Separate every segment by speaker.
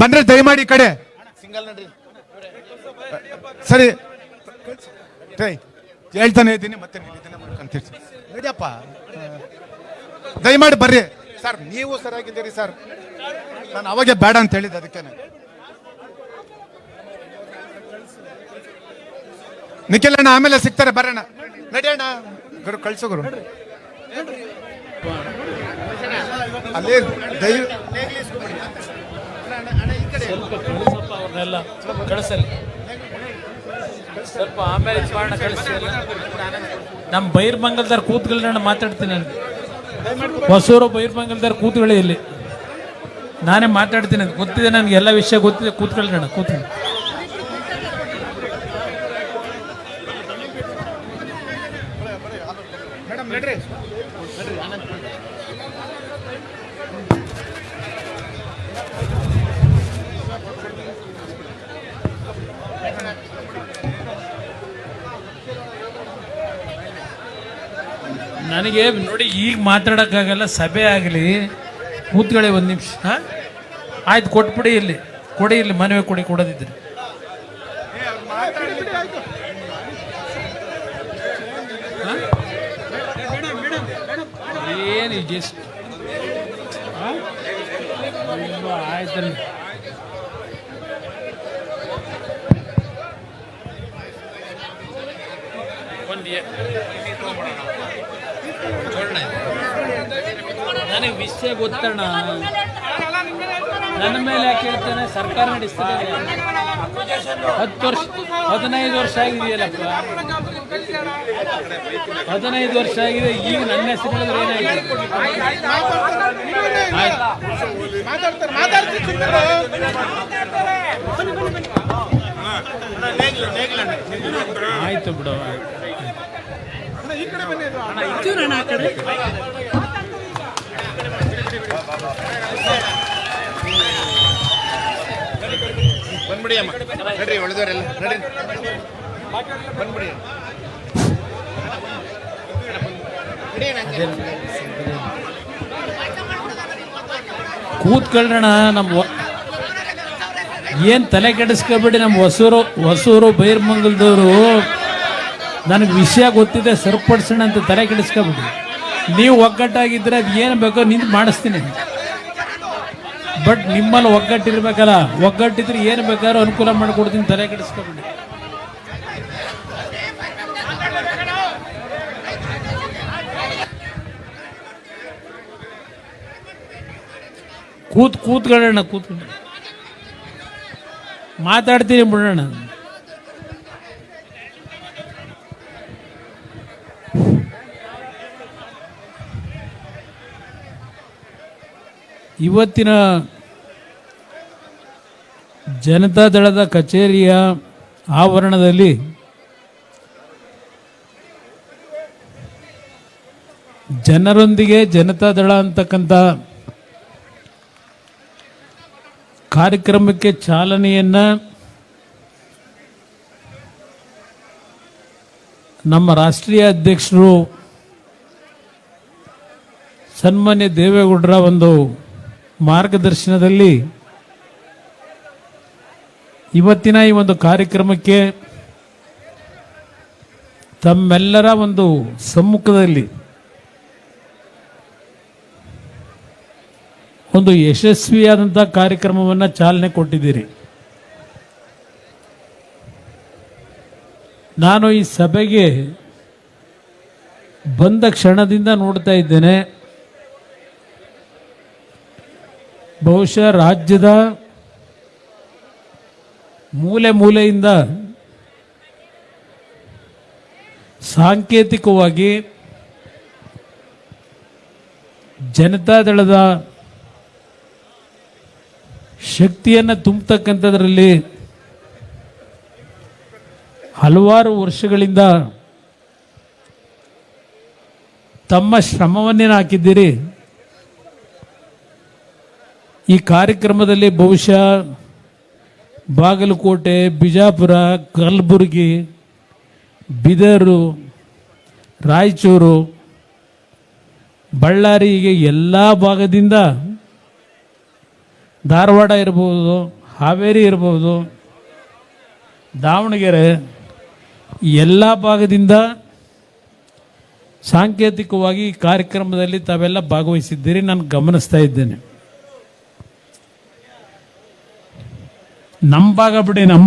Speaker 1: ಬಂದ್ರೆ ದಯಮಾಡಿ ಈ ಕಡೆ. ಸರಿ. ಹೇಳ್ತಾನೆ ಇದ್ದೀನಿ ಮತ್ತೆ ನಡಿಯಪ್ಪ. ದಯಮಾಡಿ ಬರ್ರಿ. ಸರ್ ನೀವು ಸರಿಯಾಗಿದ್ದೀರಿ ಸರ್. ನಾನು ಅವಾಗೆ ಬೇಡ ಅಂತ ಹೇಳಿದ್ದೆ ಅದಕ್ಕೇನೆ ನಿಖಿಲ್ ಅಣ್ಣ ಆಮೇಲೆ ಸಿಗ್ತಾರೆ ಬರೋಣ. ನಡಿಯೋಣ ಗುರು ಕಳ್ಸು ಗುರು. ಅಲ್ಲಿ ದಯ
Speaker 2: ಸ್ವಲ್ಪ ಕಳಿಸಪ್ಪ ಅವ್ರನ್ನೆಲ್ಲ ಕಳಿಸಲಿ. ಸ್ವಲ್ಪ ಆಮೇಲೆ ಕಾರಣ ಕಳಿಸಲಿ ಕಳಿಸಿ ನಮ್ಮ ಬೈರ್ಮಂಗಲ್ದಾರ್ ಕೂತ್ಗಳನ್ನ ನಾನು ಮಾತಾಡ್ತೀನಿ ಹೊಸೂರು ಬೈರ್ಮಂಗಲ್ದಾರ್ ಕೂತ್ಗಳೇ ಇಲ್ಲಿ. ನಾನೇ ಮಾತಾಡ್ತೀನಿ ಗೊತ್ತಿದೆ ನನಗೆ ಎಲ್ಲ ವಿಷಯ ಗೊತ್ತಿದೆ ಕೂತ್ಕೊಳ್ಳೋಣ ಕೂತ್ಕೊಳ್ಳಿ
Speaker 1: ಮೇಡಮ್ ನಡ್ರಿ
Speaker 2: ನನಗೆ ನೋಡಿ ಈಗ ಮಾತಾಡೋಕ್ಕಾಗಲ್ಲ, ಸಭೆ ಆಗಲಿ. ಕೂತ್ಕೊಳ್ಳಿ ಒಂದು ನಿಮಿಷ. ಹಾಂ? ಆಯ್ತು, ಕೊಟ್ಬಿಡಿ ಇಲ್ಲಿ. ಕೊಡಿ ಇಲ್ಲಿ, ಮನವಿ ಕೊಡಿ, ಕೊಡೋದಿದ್ರೆ. ಏನು ಜಸ್ಟ್ ಆಯ್ತಲ್ಲ ಒಂದು ನನಗೆ ವಿಷಯ ಗೊತ್ತಣ್ಣ. ನನ್ನ ಮೇಲೆ ಯಾಕೆ ಹೇಳ್ತಾನೆ? ಸರ್ಕಾರ ನಡೆಸ್ತಿದೆ ಹತ್ತು ವರ್ಷ ಹದಿನೈದು ವರ್ಷ ಆಗಿದೆಯಲ್ಲಪ್ಪ. ಹದಿನೈದು ವರ್ಷ ಆಗಿದೆ ಈಗ ನನ್ನ ಹೆಸರು ಹೇಳಿದ್ರೆ ಏನಾಯ್ತು? ಆಯ್ತು ಆಯ್ತು ಬಿಡು.
Speaker 1: ಬಂದ್ಬಿಡಿ ಅಮ್ಮ. ನಡ್ರಿ ನಡ್ರಿ. ಬಂದ್ಬಿಡಿ.
Speaker 2: ಕೂತ್ಕೊಳ್ಳೋಣ ನಮ್ಮ ಏನ್ ತಲೆ ಕೆಡಿಸ್ಕೊಬೇಡಿ ನಮ್ಮ ಹೊಸೂರು ಹೊಸೂರು ಬೈರ್ಮಂಗಲದವರು. ನನಗೆ ವಿಷಯ ಗೊತ್ತಿದೆ, ಸರಿಪಡಿಸೋಣ ಅಂತ ತಲೆ ಕೆಡಿಸ್ಕೊಬೇಡಿ. ನೀವು ಒಗ್ಗಟ್ಟಾಗಿದ್ರೆ ಅದು ಏನು ಬೇಕೋ ನಿಂತು ಮಾಡಿಸ್ತೀನಿ. ಬಟ್ ನಿಮ್ಮಲ್ಲಿ ಒಗ್ಗಟ್ಟಿರ್ಬೇಕಲ್ಲ, ಒಗ್ಗಟ್ಟಿದ್ರೆ ಏನು ಬೇಕಾದ್ರೂ ಅನುಕೂಲ ಮಾಡಿಕೊಡ್ತೀನಿ, ತಲೆ ಕೆಡಿಸ್ಕೊಬಿಡಿ. ಕೂತ್ ಕೂತ್ಕೊಳ್ಳೋಣ ಕೂತ್ಕೊಂಡು ಮಾತಾಡ್ತೀನಿ ಬಿಡೋಣ. ಇವತ್ತಿನ ಜನತಾ ದಳದ ಕಚೇರಿಯ ಆವರಣದಲ್ಲಿ ಜನರೊಂದಿಗೆ ಜನತಾ ದಳ ಅಂತಕ್ಕಂಥ ಕಾರ್ಯಕ್ರಮಕ್ಕೆ ಚಾಲನೆಯನ್ನು ನಮ್ಮ ರಾಷ್ಟ್ರೀಯ ಅಧ್ಯಕ್ಷರು ಸನ್ಮಾನ್ಯ ದೇವೇಗೌಡರ ಒಂದು ಮಾರ್ಗದರ್ಶನದಲ್ಲಿ ಇವತ್ತಿನ ಈ ಒಂದು ಕಾರ್ಯಕ್ರಮಕ್ಕೆ ತಮ್ಮೆಲ್ಲರ ಒಂದು ಸಮ್ಮುಖದಲ್ಲಿ ಒಂದು ಯಶಸ್ವಿಯಾದಂಥ ಕಾರ್ಯಕ್ರಮವನ್ನು ಚಾಲನೆ ಕೊಟ್ಟಿದ್ದೀರಿ. ನಾನು ಈ ಸಭೆಗೆ ಬಂದ ಕ್ಷಣದಿಂದ ನೋಡ್ತಾ ಇದ್ದೇನೆ. ಬಹುಶಃ ರಾಜ್ಯದ ಮೂಲೆ ಮೂಲೆಯಿಂದ ಸಾಂಕೇತಿಕವಾಗಿ ಜನತಾದಳದ ಶಕ್ತಿಯನ್ನು ತುಂಬತಕ್ಕಂಥದ್ರಲ್ಲಿ ಹಲವಾರು ವರ್ಷಗಳಿಂದ ತಮ್ಮ ಶ್ರಮವನ್ನೇನು ಹಾಕಿದ್ದೀರಿ ಈ ಕಾರ್ಯಕ್ರಮದಲ್ಲಿ ಬಹುಶಃ ಬಾಗಲಕೋಟೆ, ಬಿಜಾಪುರ, ಕಲಬುರಗಿ, ಬಿದರು, ರಾಯಚೂರು ಬಳ್ಳಾರಿ ಹೀಗೆ ಎಲ್ಲ ಭಾಗದಿಂದ ಧಾರವಾಡ ಇರ್ಬೋದು, ಹಾವೇರಿ ಇರ್ಬೋದು, ದಾವಣಗೆರೆ ಎಲ್ಲ ಭಾಗದಿಂದ ಸಾಂಕೇತಿಕವಾಗಿ ಕಾರ್ಯಕ್ರಮದಲ್ಲಿ ತಾವೆಲ್ಲ ಭಾಗವಹಿಸಿದ್ದೀರಿ. ನಾನು ಗಮನಿಸ್ತಾ ಇದ್ದೇನೆ. ನಮ್ಮ ಭಾಗ ಬಿಡಿ ನಮ್ಮ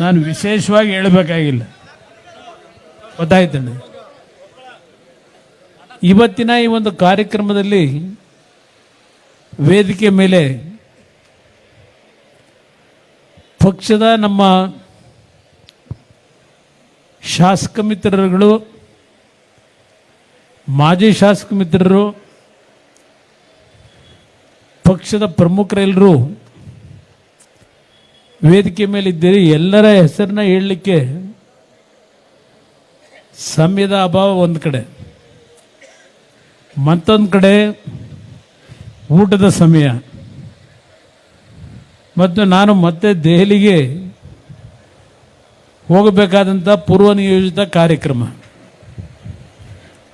Speaker 2: ನಾನು ವಿಶೇಷವಾಗಿ ಹೇಳಬೇಕಾಗಿಲ್ಲ. ಗೊತ್ತಾಯ್ತಣ್ಣ ಇವತ್ತಿನ ಈ ಒಂದು ಕಾರ್ಯಕ್ರಮದಲ್ಲಿ ವೇದಿಕೆ ಮೇಲೆ ಪಕ್ಷದ ನಮ್ಮ ಶಾಸಕ ಮಿತ್ರರುಗಳು, ಮಾಜಿ ಶಾಸಕ ಮಿತ್ರರು ಪಕ್ಷದ ಪ್ರಮುಖರೆಲ್ಲರೂ ವೇದಿಕೆ ಮೇಲೆ ಇದ್ದೀರಿ ಎಲ್ಲರ ಹೆಸರನ್ನ ಹೇಳಲಿಕ್ಕೆ ಸಮಯದ ಅಭಾವ ಒಂದು ಕಡೆ. ಮತ್ತೊಂದು ಕಡೆ ಊಟದ ಸಮಯ. ಮತ್ತು ನಾನು ಮತ್ತೆ ದೆಹಲಿಗೆ ಹೋಗಬೇಕಾದಂಥ ಪೂರ್ವನಿಯೋಜಿತ ಕಾರ್ಯಕ್ರಮ.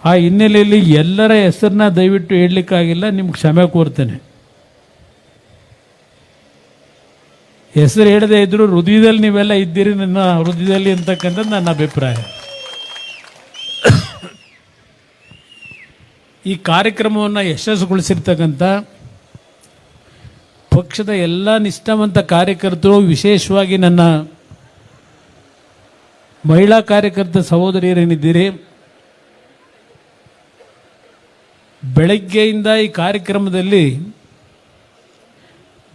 Speaker 2: ಆ ಹಿನ್ನೆಲೆಯಲ್ಲಿ ಎಲ್ಲರ ಹೆಸರನ್ನ ದಯವಿಟ್ಟು ಹೇಳಲಿಕ್ಕಾಗಿಲ್ಲ, ನಿಮ್ಗೆ ಕ್ಷಮೆ ಕೋರ್ತೇನೆ. ಹೆಸರು ಹೇಳದೇ ಇದ್ರು ಹೃದಯದಲ್ಲಿ ನೀವೆಲ್ಲ ಇದ್ದೀರಿ ನನ್ನ ಹೃದಯದಲ್ಲಿ ಅಂತಕ್ಕಂಥದ್ದು ನನ್ನ ಅಭಿಪ್ರಾಯ. ಈ ಕಾರ್ಯಕ್ರಮವನ್ನು ಯಶಸ್ಸುಗೊಳಿಸಿರ್ತಕ್ಕಂಥ ಪಕ್ಷದ ಎಲ್ಲ ನಿಷ್ಠಾವಂತ ಕಾರ್ಯಕರ್ತರು, ವಿಶೇಷವಾಗಿ ನನ್ನ ಮಹಿಳಾ ಕಾರ್ಯಕರ್ತ ಸಹೋದರಿಯರೇನಿದ್ದೀರಿ, ಬೆಳಗ್ಗೆಯಿಂದ ಈ ಕಾರ್ಯಕ್ರಮದಲ್ಲಿ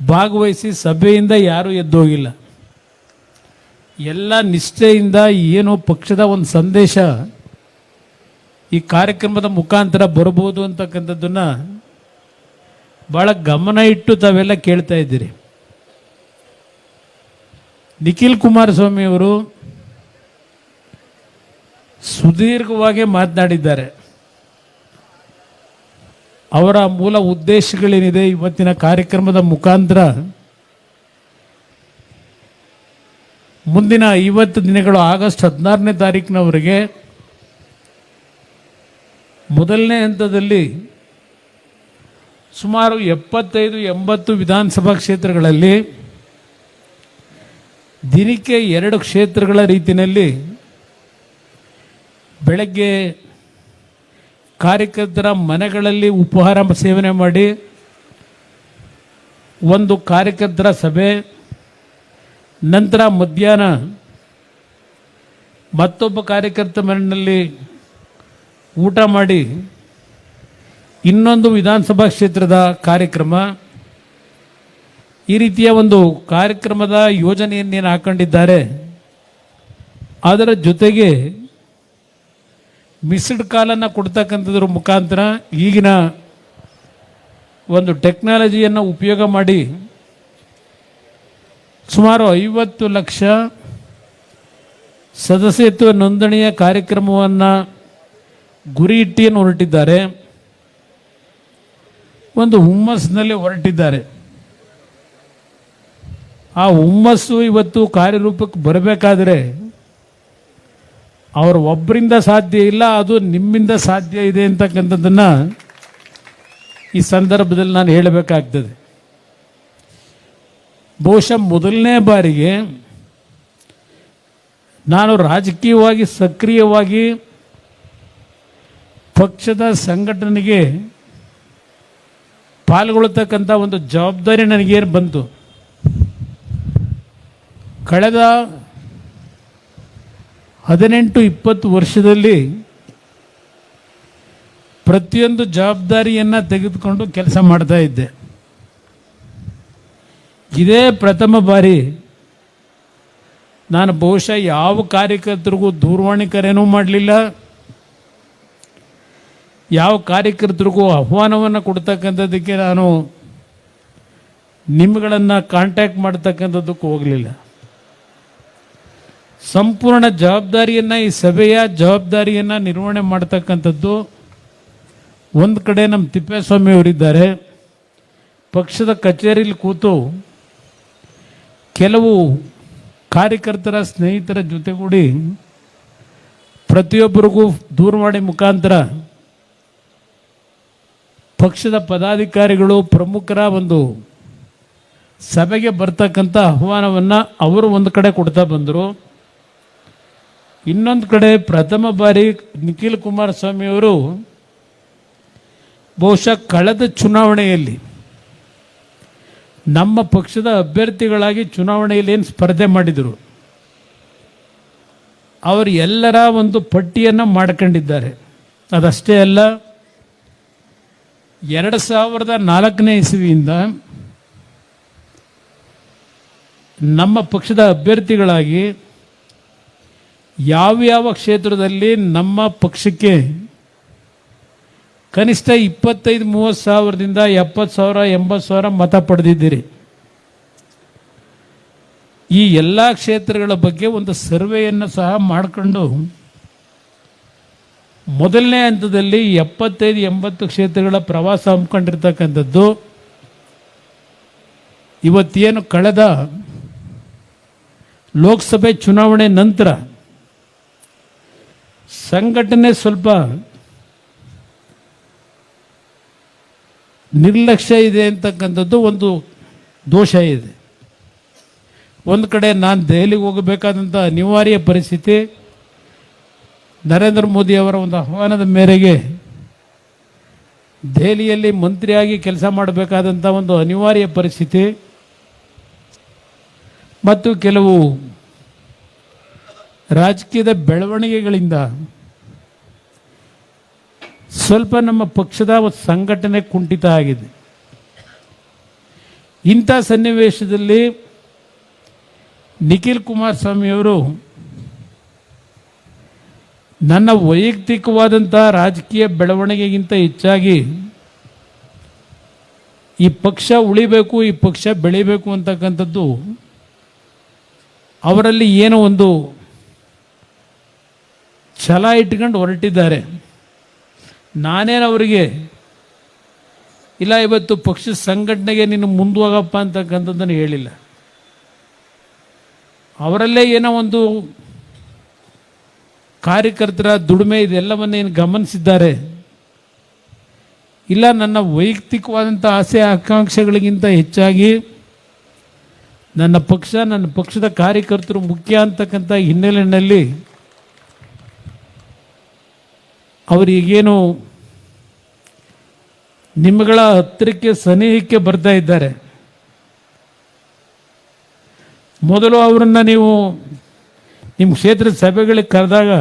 Speaker 2: ಭಾಗವಹಿಸಿ ಸಭೆಯಿಂದ ಯಾರೂ ಎದ್ದೋಗಿಲ್ಲ. ಎಲ್ಲ ನಿಷ್ಠೆಯಿಂದ ಏನು ಪಕ್ಷದ ಒಂದು ಸಂದೇಶ ಈ ಕಾರ್ಯಕ್ರಮದ ಮುಖಾಂತರ ಬರಬಹುದು ಅಂತಕ್ಕಂಥದ್ದನ್ನು ಭಾಳ ಗಮನ ಇಟ್ಟು ತಾವೆಲ್ಲ ಕೇಳ್ತಾ ಇದ್ದೀರಿ. ನಿಖಿಲ್ ಕುಮಾರಸ್ವಾಮಿಯವರು ಸುದೀರ್ಘವಾಗಿ ಮಾತನಾಡಿದ್ದಾರೆ. ಅವರ ಮೂಲ ಉದ್ದೇಶಗಳೇನಿದೆ ಇವತ್ತಿನ ಕಾರ್ಯಕ್ರಮದ ಮುಖಾಂತರ? ಮುಂದಿನ ಐವತ್ತು ದಿನಗಳು ಆಗಸ್ಟ್ ಹದಿನಾರನೇ ತಾರೀಕಿನವರೆಗೆ ಮೊದಲನೇ ಹಂತದಲ್ಲಿ ಸುಮಾರು ಎಪ್ಪತ್ತೈದು, ಎಂಬತ್ತು ವಿಧಾನಸಭಾ ಕ್ಷೇತ್ರಗಳಲ್ಲಿ ದಿನಕ್ಕೆ ಎರಡು ಕ್ಷೇತ್ರಗಳ ರೀತಿಯಲ್ಲಿ ಬೆಳಗ್ಗೆ ಕಾರ್ಯಕರ್ತರ ಮನೆಗಳಲ್ಲಿ ಉಪಹಾರ ಸೇವನೆ ಮಾಡಿ, ಒಂದು ಕಾರ್ಯಕರ್ತರ ಸಭೆ, ನಂತರ ಮಧ್ಯಾಹ್ನ ಮತ್ತೊಬ್ಬ ಕಾರ್ಯಕರ್ತ ಮನೆಯಲ್ಲಿ ಊಟ ಮಾಡಿ, ಇನ್ನೊಂದು ವಿಧಾನಸಭಾ ಕ್ಷೇತ್ರದ ಕಾರ್ಯಕ್ರಮ. ಈ ರೀತಿಯ ಒಂದು ಕಾರ್ಯಕ್ರಮದ ಯೋಜನೆಯನ್ನೇನು ಹಾಕೊಂಡಿದ್ದಾರೆ, ಅದರ ಜೊತೆಗೆ ಮಿಸ್ಡ್ ಕಾಲನ್ನು ಕೊಡ್ತಕ್ಕಂಥದ್ರ ಮುಖಾಂತರ ಈಗಿನ ಒಂದು ಟೆಕ್ನಾಲಜಿಯನ್ನು ಉಪಯೋಗ ಮಾಡಿ ಸುಮಾರು ಐವತ್ತು ಲಕ್ಷ ಸದಸ್ಯತ್ವ ನೋಂದಣಿಯ ಕಾರ್ಯಕ್ರಮವನ್ನು ಗುರಿ ಇಟ್ಟಿಯನ್ನು ಹೊರಟಿದ್ದಾರೆ. ಒಂದು ಹುಮ್ಮಸ್ಸಿನಲ್ಲಿ ಹೊರಟಿದ್ದಾರೆ. ಆ ಹುಮ್ಮಸ್ಸು ಇವತ್ತು ಕಾರ್ಯರೂಪಕ್ಕೆ ಬರಬೇಕಾದ್ರೆ ಅವ್ರ ಒಬ್ಬರಿಂದ ಸಾಧ್ಯ ಇಲ್ಲ, ಅದು ನಿಮ್ಮಿಂದ ಸಾಧ್ಯ ಇದೆ ಅಂತಕ್ಕಂಥದ್ದನ್ನು ಈ ಸಂದರ್ಭದಲ್ಲಿ ನಾನು ಹೇಳಬೇಕಾಗ್ತದೆ. ಬಹುಶಃ ಮೊದಲನೇ ಬಾರಿಗೆ ನಾನು ರಾಜಕೀಯವಾಗಿ ಸಕ್ರಿಯವಾಗಿ ಪಕ್ಷದ ಸಂಘಟನೆಗೆ ಪಾಲ್ಗೊಳ್ತಕ್ಕಂಥ ಒಂದು ಜವಾಬ್ದಾರಿ ನನಗೇನು ಬಂತು? ಕಳೆದ ಹದಿನೆಂಟು ಇಪ್ಪತ್ತು ವರ್ಷದಲ್ಲಿ ಪ್ರತಿಯೊಂದು ಜವಾಬ್ದಾರಿಯನ್ನು ತೆಗೆದುಕೊಂಡು ಕೆಲಸ ಮಾಡ್ತಾ ಇದ್ದೆ. ಇದೇ ಪ್ರಥಮ ಬಾರಿ ನಾನು ಬಹುಶಃ ಯಾವ ಕಾರ್ಯಕರ್ತರಿಗೂ ದೂರವಾಣಿ ಕರೆನೂ ಮಾಡಲಿಲ್ಲ. ಯಾವ ಕಾರ್ಯಕರ್ತರಿಗೂ ಆಹ್ವಾನವನ್ನು ಕೊಡ್ತಕ್ಕಂಥದ್ದಕ್ಕೆ ನಾನು ನಿಮ್ಗಳನ್ನು ಕಾಂಟ್ಯಾಕ್ಟ್ ಮಾಡ್ತಕ್ಕಂಥದ್ದಕ್ಕೂ ಹೋಗಲಿಲ್ಲ. ಸಂಪೂರ್ಣ ಜವಾಬ್ದಾರಿಯನ್ನು ಈ ಸಭೆಯ ಜವಾಬ್ದಾರಿಯನ್ನು ನಿರ್ವಹಣೆ ಮಾಡ್ತಕ್ಕಂಥದ್ದು. ಒಂದು ಕಡೆ ನಮ್ಮ ತಿಪ್ಪೇಸ್ವಾಮಿ ಅವರಿದ್ದಾರೆ. ಪಕ್ಷದ ಕಚೇರಿಯಲ್ಲಿ ಕೂತು ಕೆಲವು ಕಾರ್ಯಕರ್ತರ ಸ್ನೇಹಿತರ ಜೊತೆಗೂಡಿ ಪ್ರತಿಯೊಬ್ಬರಿಗೂ ದೂರವಾಣಿ ಮುಖಾಂತರ ಪಕ್ಷದ ಪದಾಧಿಕಾರಿಗಳು ಪ್ರಮುಖರ ಒಂದು ಸಭೆಗೆ ಬರ್ತಕ್ಕಂಥ ಆಹ್ವಾನವನ್ನು ಅವರು ಒಂದು ಕಡೆ ಕೊಡ್ತಾ ಬಂದರು. ಇನ್ನೊಂದು ಕಡೆ ಪ್ರಥಮ ಬಾರಿ ನಿಖಿಲ್ ಕುಮಾರಸ್ವಾಮಿಯವರು ಬಹುಶಃ ಕಳೆದ ಚುನಾವಣೆಯಲ್ಲಿ ನಮ್ಮ ಪಕ್ಷದ ಅಭ್ಯರ್ಥಿಗಳಾಗಿ ಚುನಾವಣೆಯಲ್ಲಿ ಏನು ಸ್ಪರ್ಧೆ ಮಾಡಿದರು, ಅವರು ಎಲ್ಲರ ಒಂದು ಪಟ್ಟಿಯನ್ನು ಮಾಡ್ಕೊಂಡಿದ್ದಾರೆ. ಅದಷ್ಟೇ ಅಲ್ಲ, ಎರಡು ಸಾವಿರದ ನಾಲ್ಕನೇ ಇಸವಿಯಿಂದ ನಮ್ಮ ಪಕ್ಷದ ಅಭ್ಯರ್ಥಿಗಳಾಗಿ ಯಾವ್ಯಾವ ಕ್ಷೇತ್ರದಲ್ಲಿ ನಮ್ಮ ಪಕ್ಷಕ್ಕೆ ಕನಿಷ್ಠ ಇಪ್ಪತ್ತೈದು, ಮೂವತ್ತು ಸಾವಿರದಿಂದ ಎಪ್ಪತ್ತು ಸಾವಿರ, ಎಂಬತ್ತು ಸಾವಿರ ಮತ ಪಡೆದಿದ್ದೀರಿ. ಈ ಎಲ್ಲ ಕ್ಷೇತ್ರಗಳ ಬಗ್ಗೆ ಒಂದು ಸರ್ವೆಯನ್ನು ಸಹ ಮಾಡಿಕೊಂಡು ಮೊದಲನೇ ಹಂತದಲ್ಲಿ ಎಪ್ಪತ್ತೈದು, ಎಂಬತ್ತು ಕ್ಷೇತ್ರಗಳ ಪ್ರವಾಸ ಹಮ್ಮಿಕೊಂಡಿರ್ತಕ್ಕಂಥದ್ದು. ಇವತ್ತೇನು ಕಳೆದ ಲೋಕಸಭೆ ಚುನಾವಣೆ ನಂತರ ಸಂಘಟನೆ ಸ್ವಲ್ಪ ನಿರ್ಲಕ್ಷ್ಯ ಇದೆ ಅಂತಕ್ಕಂಥದ್ದು ಒಂದು ದೋಷ ಇದೆ. ಒಂದು ಕಡೆ ನಾನು ದೆಹಲಿಗೆ ಹೋಗಬೇಕಾದಂಥ ಅನಿವಾರ್ಯ ಪರಿಸ್ಥಿತಿ, ನರೇಂದ್ರ ಮೋದಿ ಅವರ ಒಂದು ಆಹ್ವಾನದ ಮೇರೆಗೆ ದೆಹಲಿಯಲ್ಲಿ ಮಂತ್ರಿಯಾಗಿ ಕೆಲಸ ಮಾಡಬೇಕಾದಂಥ ಒಂದು ಅನಿವಾರ್ಯ ಪರಿಸ್ಥಿತಿ, ಮತ್ತು ಕೆಲವು ರಾಜಕೀಯದ ಬೆಳವಣಿಗೆಗಳಿಂದ ಸ್ವಲ್ಪ ನಮ್ಮ ಪಕ್ಷದ ಒಂದು ಸಂಘಟನೆ ಕುಂಠಿತ ಆಗಿದೆ. ಇಂಥ ಸನ್ನಿವೇಶದಲ್ಲಿ ನಿಖಿಲ್ ಕುಮಾರಸ್ವಾಮಿಯವರು ನನ್ನ ವೈಯಕ್ತಿಕವಾದಂಥ ರಾಜಕೀಯ ಬೆಳವಣಿಗೆಗಿಂತ ಹೆಚ್ಚಾಗಿ ಈ ಪಕ್ಷ ಉಳಿಬೇಕು, ಈ ಪಕ್ಷ ಬೆಳಿಬೇಕು ಅಂತಕ್ಕಂಥದ್ದು ಅವರಲ್ಲಿ ಏನೋ ಒಂದು ಛಲ ಇಟ್ಕೊಂಡು ಹೊರಟಿದ್ದಾರೆ. ನಾನೇನು ಅವರಿಗೆ, ಇಲ್ಲ, ಇವತ್ತು ಪಕ್ಷ ಸಂಘಟನೆಗೆ ನೀನು ಮುಂದುವಾಗಪ್ಪ ಅಂತಕ್ಕಂಥದ್ದನ್ನು ಹೇಳಿಲ್ಲ. ಅವರಲ್ಲೇ ಏನೋ ಒಂದು ಕಾರ್ಯಕರ್ತರ ದುಡಿಮೆ ಇದೆಲ್ಲವನ್ನೇನು ಗಮನಿಸಿದ್ದಾರೆ. ಇಲ್ಲ, ನನ್ನ ವೈಯಕ್ತಿಕವಾದಂಥ ಆಸೆ, ಆಕಾಂಕ್ಷೆಗಳಿಗಿಂತ ಹೆಚ್ಚಾಗಿ ನನ್ನ ಪಕ್ಷ, ನನ್ನ ಪಕ್ಷದ ಕಾರ್ಯಕರ್ತರು ಮುಖ್ಯ ಅಂತಕ್ಕಂಥ ಹಿನ್ನೆಲೆಯಲ್ಲಿ ಅವರಿಗೇನು ನಿಮ್ಮಗಳ ಹತ್ತಿರಕ್ಕೆ ಸನಿಹಕ್ಕೆ ಬರ್ತಾ ಇದ್ದಾರೆ. ಮೊದಲು ಅವರನ್ನು ನೀವು ನಿಮ್ಮ ಕ್ಷೇತ್ರದ ಸಭೆಗಳಿಗೆ ಕರೆದಾಗ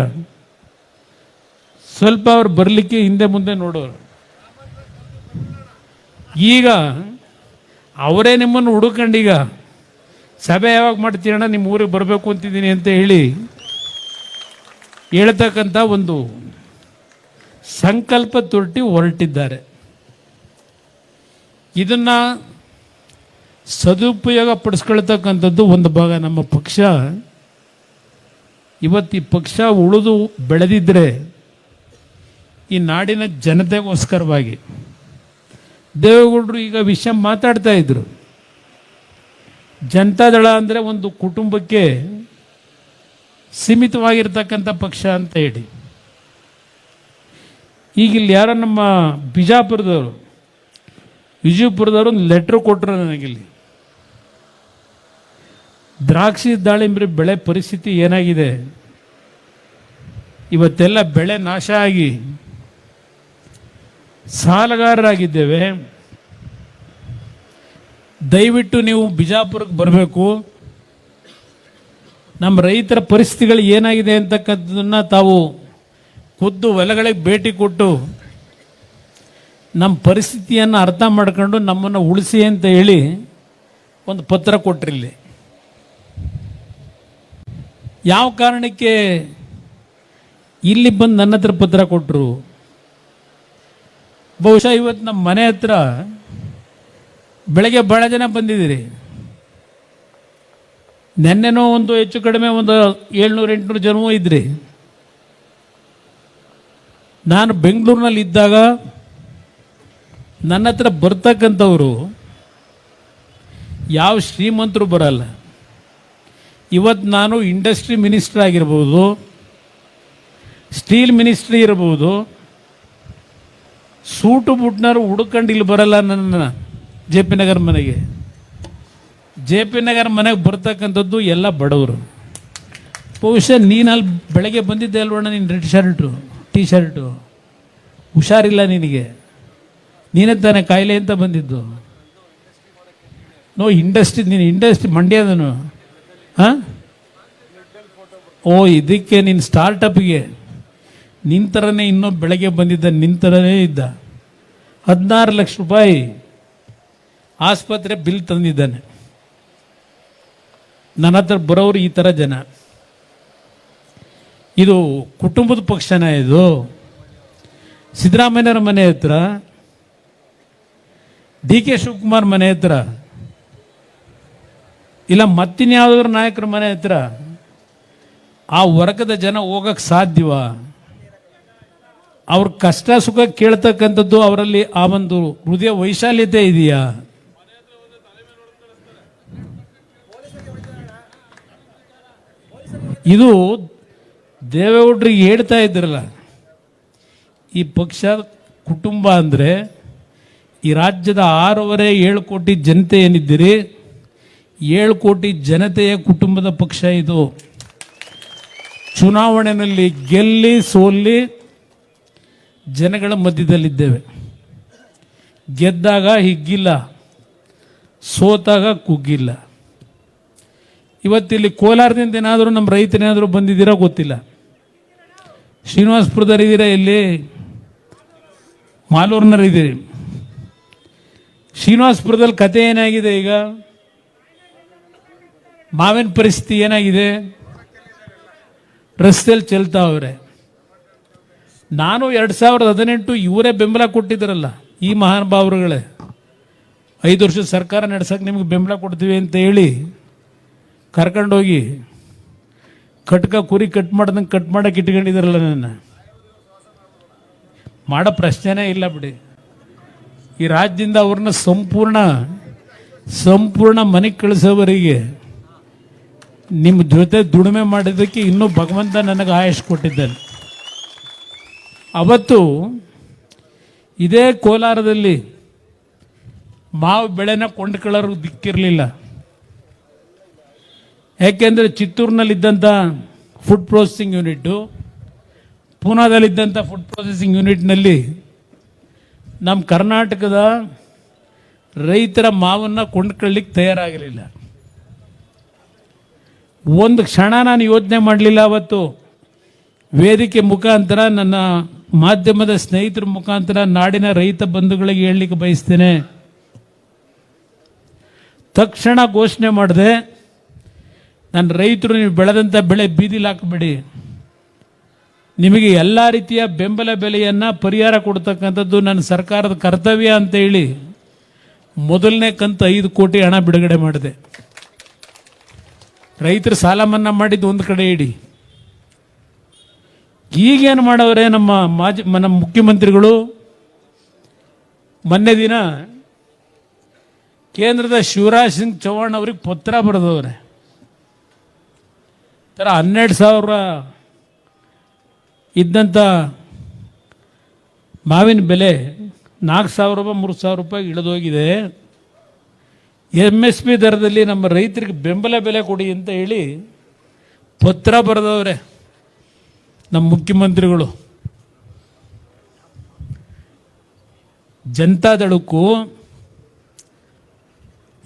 Speaker 2: ಸ್ವಲ್ಪ ಅವ್ರು ಬರಲಿಕ್ಕೆ ಹಿಂದೆ ಮುಂದೆ ನೋಡೋರು. ಈಗ ಅವರೇ ನಿಮ್ಮನ್ನು ಹುಡುಕಂಡೀಗ ಸಭೆ ಯಾವಾಗ ಮಾಡ್ತೀರಣ್ಣ ನಿಮ್ಮ ಊರಿಗೆ ಬರಬೇಕು ಅಂತಿದ್ದೀನಿ ಅಂತ ಹೇಳಿ ಹೇಳ್ತಕ್ಕಂಥ ಒಂದು ಸಂಕಲ್ಪ ತೊಟ್ಟಿ ಹೊರಟಿದ್ದಾರೆ. ಇದನ್ನ ಸದುಪಯೋಗ ಪಡಿಸ್ಕೊಳ್ತಕ್ಕಂಥದ್ದು ಒಂದು ಭಾಗ ನಮ್ಮ ಪಕ್ಷ. ಇವತ್ತು ಈ ಪಕ್ಷ ಉಳಿದು ಬೆಳೆದಿದ್ದರೆ ಈ ನಾಡಿನ ಜನತೆಗೋಸ್ಕರವಾಗಿ. ದೇವೇಗೌಡರು ಈಗ ವಿಷಯ ಮಾತಾಡ್ತಾ ಇದ್ರು. ಜನತಾದಳ ಅಂದರೆ ಒಂದು ಕುಟುಂಬಕ್ಕೆ ಸೀಮಿತವಾಗಿರ್ತಕ್ಕಂಥ ಪಕ್ಷ ಅಂತ ಹೇಳಿ. ಈಗ ಇಲ್ಲಿ ಯಾರೋ ನಮ್ಮ ಬಿಜಾಪುರದವರು ವಿಜಯಪುರದವರು ಒಂದು ಲೆಟ್ರ್ ಕೊಟ್ಟರು ನನಗಿಲ್ಲಿ. ದ್ರಾಕ್ಷಿ ದಾಳಿಂಬ್ರಿ ಬೆಳೆ ಪರಿಸ್ಥಿತಿ ಏನಾಗಿದೆ? ಇವತ್ತೆಲ್ಲ ಬೆಳೆ ನಾಶ ಆಗಿ ಸಾಲಗಾರರಾಗಿದ್ದೇವೆ. ದಯವಿಟ್ಟು ನೀವು ಬಿಜಾಪುರಕ್ಕೆ ಬರಬೇಕು. ನಮ್ಮ ರೈತರ ಪರಿಸ್ಥಿತಿಗಳು ಏನಾಗಿದೆ ಅಂತಕ್ಕಂಥದ್ದನ್ನು ತಾವು ಖುದ್ದು ಹೊಲಗಳಿಗೆ ಭೇಟಿ ಕೊಟ್ಟು ನಮ್ಮ ಪರಿಸ್ಥಿತಿಯನ್ನು ಅರ್ಥ ಮಾಡ್ಕೊಂಡು ನಮ್ಮನ್ನು ಉಳಿಸಿ ಅಂತ ಹೇಳಿ ಒಂದು ಪತ್ರ ಕೊಟ್ಟಿರಲಿ ಯಾವ ಕಾರಣಕ್ಕೆ ಇಲ್ಲಿ ಬಂದು ನನ್ನ ಹತ್ರ ಪತ್ರ ಕೊಟ್ಟರು ಬಹುಶಃ ಇವತ್ತು ನಮ್ಮ ಮನೆ ಹತ್ರ ಬೆಳಗ್ಗೆ ಭಾಳ ಜನ ಬಂದಿದ್ದೀರಿ. ನೆನ್ನೆನೋ ಒಂದು ಹೆಚ್ಚು ಕಡಿಮೆ ಒಂದು ಏಳ್ನೂರು, ಎಂಟುನೂರು ಜನವೂ ಇದ್ರಿ. ನಾನು ಬೆಂಗಳೂರಿನಲ್ಲಿ ಇದ್ದಾಗ ನನ್ನ ಹತ್ರ ಬರ್ತಕ್ಕಂಥವರು ಯಾವ ಶ್ರೀಮಂತರು ಬರಲ್ಲ. ಇವತ್ತು ನಾನು ಇಂಡಸ್ಟ್ರಿ ಮಿನಿಸ್ಟರ್ ಆಗಿರ್ಬೋದು, ಸ್ಟೀಲ್ ಮಿನಿಸ್ಟ್ರಿ ಇರ್ಬೋದು, ಸೂಟು ಬುಟ್ನರು ಹುಡ್ಕೊಂಡು ಇಲ್ಲಿ ಬರಲ್ಲ ನನ್ನ ಜೆ ಪಿ ನಗರ ಮನೆಗೆ. ಜೆ ಪಿ ನಗರ ಮನೆಗೆ ಬರ್ತಕ್ಕಂಥದ್ದು ಎಲ್ಲ ಬಡವರು. ಬಹುಶಃ ನೀನು ಅಲ್ಲಿ ಬೆಳಗ್ಗೆ ಬಂದಿದ್ದೆ ಅಲ್ವಣ್ಣ ನೀನು ರೆಡ್ ಶರ್ಟು, ಟೀ ಶರ್ಟು. ಹುಷಾರಿಲ್ಲ ನಿನಗೆ. ನೀನೇ ತಾನೇ ಕಾಯಿಲೆ ಅಂತ ಬಂದಿದ್ದು. ನೋ ಇಂಡಸ್ಟ್ರಿ ನೀನು ಇಂಡಸ್ಟ್ರಿ ಮಂಡ್ಯದನು ಹಾಂ? ಓ, ಇದಕ್ಕೆ ನಿನ್ನ ಸ್ಟಾರ್ಟಪ್ಗೆ ನಿನ್ನ ಥರನೇ ಇನ್ನೂ ಬೆಳಗ್ಗೆ ಬಂದಿದ್ದ ನಿನ್ನ ಥರನೇ ಇದ್ದ. ಹದಿನಾರು ಲಕ್ಷ ರೂಪಾಯಿ ಆಸ್ಪತ್ರೆ ಬಿಲ್ ತಂದಿದ್ದಾನೆ. ನನ್ನ ಹತ್ರ ಬರೋರು ಈ ಥರ ಜನ. ಇದು ಕುಟುಂಬದ ಪಕ್ಷನ ಇದು. ಸಿದ್ದರಾಮಯ್ಯನವರ ಮನೆ ಹತ್ರ ಡಿ ಕೆ ಶಿವಕುಮಾರ್ ಮನೆ ಹತ್ರ, ಇಲ್ಲ ಮತ್ತಿನ್ಯಾವ್ದಾದ್ರು ನಾಯಕರ ಮನೆ ಹತ್ರ, ಆ ವರ್ಗದ ಜನ ಹೋಗಕ್ಕೆ ಸಾಧ್ಯವ? ಅವ್ರ ಕಷ್ಟ ಸುಖ ಕೇಳ್ತಕ್ಕಂಥದ್ದು ಅವರಲ್ಲಿ ಆ ಒಂದು ಹೃದಯ ವೈಶಾಲ್ಯತೆ ಇದೆಯಾ? ಇದು ದೇವೇಗೌಡರಿಗೆ ಹೇಳ್ತಾ ಇದ್ರಲ್ಲ, ಈ ಪಕ್ಷ ಕುಟುಂಬ ಅಂದರೆ ಈ ರಾಜ್ಯದ ಆರೂವರೆ ಏಳು ಕೋಟಿ ಜನತೆ ಏನಿದ್ದೀರಿ? ಏಳು ಕೋಟಿ ಜನತೆಯ ಕುಟುಂಬದ ಪಕ್ಷ ಇದು. ಚುನಾವಣೆಯಲ್ಲಿ ಗೆಲ್ಲಿ, ಸೋಲ್ಲಿ ಜನಗಳ ಮಧ್ಯದಲ್ಲಿದ್ದೇವೆ. ಗೆದ್ದಾಗ ಹಿಗ್ಗಿಲ್ಲ, ಸೋತಾಗ ಕುಗ್ಗಿಲ್ಲ. ಇವತ್ತಿಲ್ಲಿ ಕೋಲಾರದಿಂದ ಏನಾದರೂ ನಮ್ಮ ರೈತನೇನಾದರೂ ಬಂದಿದ್ದೀರಾ ಗೊತ್ತಿಲ್ಲ. ಶ್ರೀನಿವಾಸಪುರದಲ್ಲಿದ್ದೀರಾ ಇಲ್ಲಿ ಮಾಲೂರಿನಲ್ಲಿದ್ದೀರಿ. ಶ್ರೀನಿವಾಸಪುರದಲ್ಲಿ ಕತೆ ಏನಾಗಿದೆ ಈಗ? ಮಾವಿನ ಪರಿಸ್ಥಿತಿ ಏನಾಗಿದೆ? ರಸ್ತೆಯಲ್ಲಿ ಚೆಲ್ತಾವ್ರೆ. ನಾನು ಎರಡು ಸಾವಿರದ ಹದಿನೆಂಟು ಇವರೇ ಬೆಂಬಲ ಕೊಟ್ಟಿದ್ದರಲ್ಲ ಈ ಮಹಾನುಭಾವರುಗಳೇ. ಐದು ವರ್ಷ ಸರ್ಕಾರ ನಡೆಸಕ್ಕೆ ನಿಮ್ಗೆ ಬೆಂಬಲ ಕೊಡ್ತೀವಿ ಅಂತ ಹೇಳಿ ಕರ್ಕೊಂಡೋಗಿ ಕಟ್ಕ ಕುರಿ ಕಟ್ ಮಾಡ್ದಂಗೆ ಕಟ್ ಮಾಡಕ್ಕೆ ಇಟ್ಕೊಂಡಿದ್ದಾರಲ್ಲ ನನ್ನ. ಮಾಡೋ ಪ್ರಶ್ನೆನೇ ಇಲ್ಲ ಬಿಡಿ. ಈ ರಾಜ್ಯದಿಂದ ಅವ್ರನ್ನ ಸಂಪೂರ್ಣ ಸಂಪೂರ್ಣ ಮನೆಗೆ ಕಳಿಸೋವರಿಗೆ ನಿಮ್ಮ ಜೊತೆ ದುಡಿಮೆ ಮಾಡಿದ್ದಕ್ಕೆ ಇನ್ನೂ ಭಗವಂತ ನನಗೆ ಆಯಸ್ ಕೊಟ್ಟಿದ್ದಾನೆ. ಅವತ್ತು ಇದೇ ಕೋಲಾರದಲ್ಲಿ ಮಾವು ಬೆಳೆನ ಕೊಂಡ್ಕೊಳ್ಳೋರು ದಿಕ್ಕಿರಲಿಲ್ಲ. ಯಾಕೆಂದರೆ ಚಿತ್ತೂರಿನಲ್ಲಿದ್ದಂಥ ಫುಡ್ ಪ್ರೊಸೆಸಿಂಗ್ ಯೂನಿಟ್ಟು ಪೂನಾದಲ್ಲಿದ್ದಂಥ ಫುಡ್ ಪ್ರೊಸೆಸಿಂಗ್ ಯೂನಿಟ್ನಲ್ಲಿ ನಮ್ಮ ಕರ್ನಾಟಕದ ರೈತರ ಮಾವನ್ನು ಕೊಂಡ್ಕೊಳ್ಳಿಕ್ಕೆ ತಯಾರಾಗಲಿಲ್ಲ ಒಂದು ಕ್ಷಣ ನಾನು ಯೋಚನೆ ಮಾಡಲಿಲ್ಲ ಅವತ್ತು. ವೇದಿಕೆ ಮುಖಾಂತರ ನನ್ನ ಮಾಧ್ಯಮದ ಸ್ನೇಹಿತರ ಮುಖಾಂತರ ನಾಡಿನ ರೈತ ಬಂಧುಗಳಿಗೆ ಹೇಳಲಿಕ್ಕೆ ಬಯಸ್ತೇನೆ. ತಕ್ಷಣ ಘೋಷಣೆ ಮಾಡಿದೆ, ನನ್ನ ರೈತರು ನೀವು ಬೆಳೆದಂಥ ಬೆಳೆ ಬೀದಿಲಿ ಹಾಕಬೇಡಿ. ನಿಮಗೆ ಎಲ್ಲ ರೀತಿಯ ಬೆಂಬಲ ಬೆಲೆಯನ್ನು ಪರಿಹಾರ ಕೊಡ್ತಕ್ಕಂಥದ್ದು ನನ್ನ ಸರ್ಕಾರದ ಕರ್ತವ್ಯ ಅಂತ ಹೇಳಿ ಮೊದಲನೇ ಕಂತು ಐದು ಕೋಟಿ ಹಣ ಬಿಡುಗಡೆ ಮಾಡಿದೆ. ರೈತರು ಸಾಲ ಮನ್ನಾ ಮಾಡಿದ್ದು ಒಂದು ಕಡೆ ಇಡಿ. ಈಗೇನು ಮಾಡವ್ರೆ ನಮ್ಮ ಮಾಜಿ ನಮ್ಮ ಮುಖ್ಯಮಂತ್ರಿಗಳು, ಮೊನ್ನೆ ದಿನ ಕೇಂದ್ರದ ಶಿವರಾಜ್ ಸಿಂಗ್ ಚೌಹಾಣ್ ಅವ್ರಿಗೆ ಪತ್ರ ಬರೆದವ್ರೆ. ಥರ ಹನ್ನೆರಡು ಸಾವಿರ ಇದ್ದಂಥ ಮಾವಿನ ಬೆಲೆ ನಾಲ್ಕು ಸಾವಿರ ರೂಪಾಯಿ, ಮೂರು ಸಾವಿರ ರೂಪಾಯಿ ಇಳಿದೋಗಿದೆ ಎಂ ಎಸ್ ಪಿ ದರದಲ್ಲಿ ನಮ್ಮ ರೈತರಿಗೆ ಬೆಂಬಲ ಬೆಲೆ ಕೊಡಿ ಅಂತ ಹೇಳಿ ಪತ್ರ ಬರೆದವ್ರೆ ನಮ್ಮ ಮುಖ್ಯಮಂತ್ರಿಗಳು. ಜನತಾದಳಕ್ಕೂ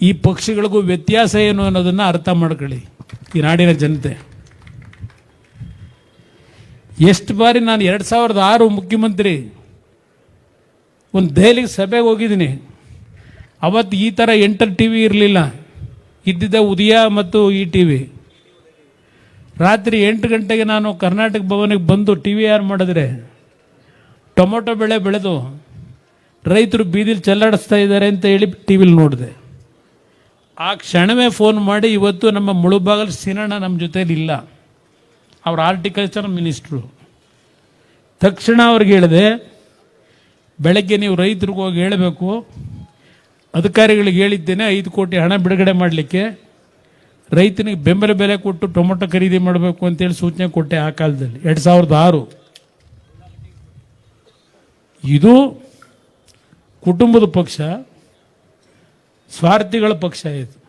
Speaker 2: ಈ ಪಕ್ಷಗಳಿಗೂ ವ್ಯತ್ಯಾಸ ಏನು ಅನ್ನೋದನ್ನು ಅರ್ಥ ಮಾಡ್ಕೊಳ್ಳಿ ಈ ನಾಡಿನ ಜನತೆ. ಎಷ್ಟು ಬಾರಿ ನಾನು ಎರಡು ಸಾವಿರದ ಆರು ಮುಖ್ಯಮಂತ್ರಿ, ಒಂದು ದೆಹಲಿಗೆ ಸಭೆಗೆ ಹೋಗಿದ್ದೀನಿ. ಅವತ್ತು ಈ ಥರ ಎಂಟರ್ ಟಿ ವಿ ಇರಲಿಲ್ಲ. ಇದ್ದಿದ್ದ ಉದಯ ಮತ್ತು ಈ ಟಿ ವಿ ರಾತ್ರಿ ಎಂಟು ಗಂಟೆಗೆ ನಾನು ಕರ್ನಾಟಕ ಭವನಿಗೆ ಬಂದು ಟಿ ವಿ ಆರ್ ಮಾಡಿದ್ರೆ, ಟೊಮೊಟೊ ಬೆಳೆ ಬೆಳೆದು, ರೈತರು ಬೀದಿಲಿ ಚೆಲ್ಲಾಡಿಸ್ತಾ ಇದ್ದಾರೆ ಅಂತ ಹೇಳಿ ಟಿ ವಿಲಿ ನೋಡಿದೆ. ಆ ಕ್ಷಣವೇ ಫೋನ್ ಮಾಡಿ ಇವತ್ತು ನಮ್ಮ ಮುಳುಬಾಗಲು ಸಿನಣ್ಣ ನಮ್ಮ ಜೊತೇಲಿ ಇಲ್ಲ ಅವ್ರ ಆರ್ಟಿಕಲ್ಚರ್ ಮಿನಿಸ್ಟ್ರು ತಕ್ಷಣ ಅವ್ರಿಗೆ ಹೇಳಿದೆ, ಬೆಳಗ್ಗೆ ನೀವು ರೈತರಿಗೆ ಹೋಗಿ ಹೇಳಬೇಕು. ಅಧಿಕಾರಿಗಳಿಗೆ ಹೇಳಿದ್ದೇನೆ, ಐದು ಕೋಟಿ ಹಣ ಬಿಡುಗಡೆ ಮಾಡಲಿಕ್ಕೆ. ರೈತನಿಗೆ ಬೆಂಬಲ ಬೆಲೆ ಕೊಟ್ಟು ಟೊಮೊಟೊ ಖರೀದಿ ಮಾಡಬೇಕು ಅಂತೇಳಿ ಸೂಚನೆ ಕೊಟ್ಟೆ ಆ ಕಾಲದಲ್ಲಿ, ಎರಡು ಸಾವಿರದ ಆರು. ಇದು ಕುಟುಂಬದ ಪಕ್ಷ, ಸ್ವಾರ್ಥಿಗಳ ಪಕ್ಷ ಇದು.